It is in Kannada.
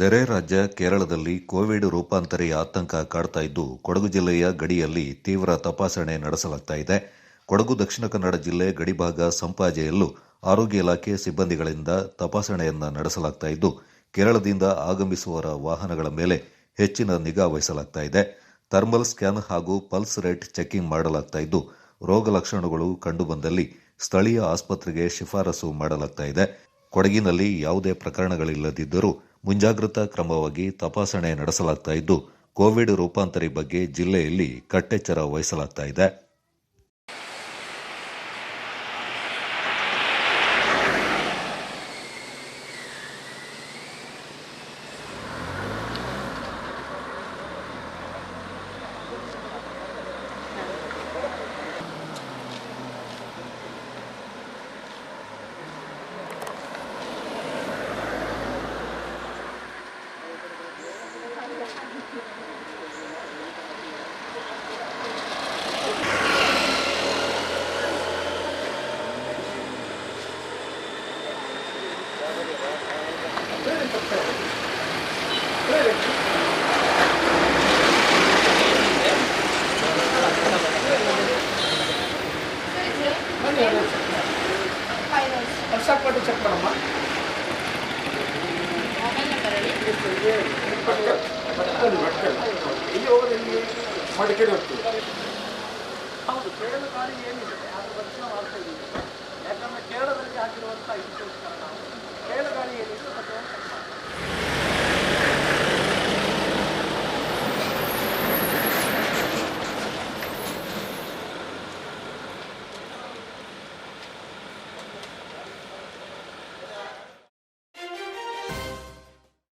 ನೆರೆ ರಾಜ್ಯ ಕೇರಳದಲ್ಲಿ ಕೋವಿಡ್ ರೂಪಾಂತರಿ ಆತಂಕ ಕಾಡ್ತಾ ಇದ್ದು, ಕೊಡಗು ಜಿಲ್ಲೆಯ ಗಡಿಯಲ್ಲಿ ತೀವ್ರ ತಪಾಸಣೆ ನಡೆಸಲಾಗ್ತಾ ಇದೆ. ಕೊಡಗು ದಕ್ಷಿಣ ಕನ್ನಡ ಜಿಲ್ಲೆ ಗಡಿಭಾಗ ಸಂಪಾಜೆಯಲ್ಲೂ ಆರೋಗ್ಯ ಇಲಾಖೆ ಸಿಬ್ಬಂದಿಗಳಿಂದ ತಪಾಸಣೆಯನ್ನು ನಡೆಸಲಾಗ್ತಾ ಇದ್ದು, ಕೇರಳದಿಂದ ಆಗಮಿಸುವವರ ವಾಹನಗಳ ಮೇಲೆ ಹೆಚ್ಚಿನ ನಿಗಾ ವಹಿಸಲಾಗ್ತಾ ಇದೆ. ಥರ್ಮಲ್ ಸ್ಕ್ಯಾನ್ ಹಾಗೂ ಪಲ್ಸ್ ರೇಟ್ ಚೆಕಿಂಗ್ ಮಾಡಲಾಗ್ತಾ ಇದ್ದು, ರೋಗ ಲಕ್ಷಣಗಳು ಕಂಡುಬಂದಲ್ಲಿ ಸ್ಥಳೀಯ ಆಸ್ಪತ್ರೆಗೆ ಶಿಫಾರಸು ಮಾಡಲಾಗ್ತಾ ಇದೆ. ಕೊಡಗಿನಲ್ಲಿ ಯಾವುದೇ ಪ್ರಕರಣಗಳಿಲ್ಲದಿದ್ದರೂ ಮುಂಜಾಗ್ರತಾ ಕ್ರಮವಾಗಿ ತಪಾಸಣೆ ನಡೆಸಲಾಗ್ತಾ ಇದ್ದು ಕೋವಿಡ್ ರೂಪಾಂತರಿ ಬಗ್ಗೆ ಜಿಲ್ಲೆಯಲ್ಲಿ ಕಟ್ಟೆಚ್ಚರ ವಹಿಸಲಾಗ್ತಾ ಇದೆ. ವರ್ಷಪಟ್ಟು ಚೆಕ್ ಮಾಡಮ್ಮ ಇಲ್ಲಿ ಹೋಗೋದು ಇಲ್ಲಿ ಮಡಿಕೇರಿ ಹೋಗ್ತೀವಿ ಹೌದು ಕೇರಳ ಗಾಡಿ ಏನಿದೆ? ಅದು ಬಗ್ಗೆ ಇದ್ದೀವಿ. ಯಾಕಂದ್ರೆ ಕೇರಳದಲ್ಲಿ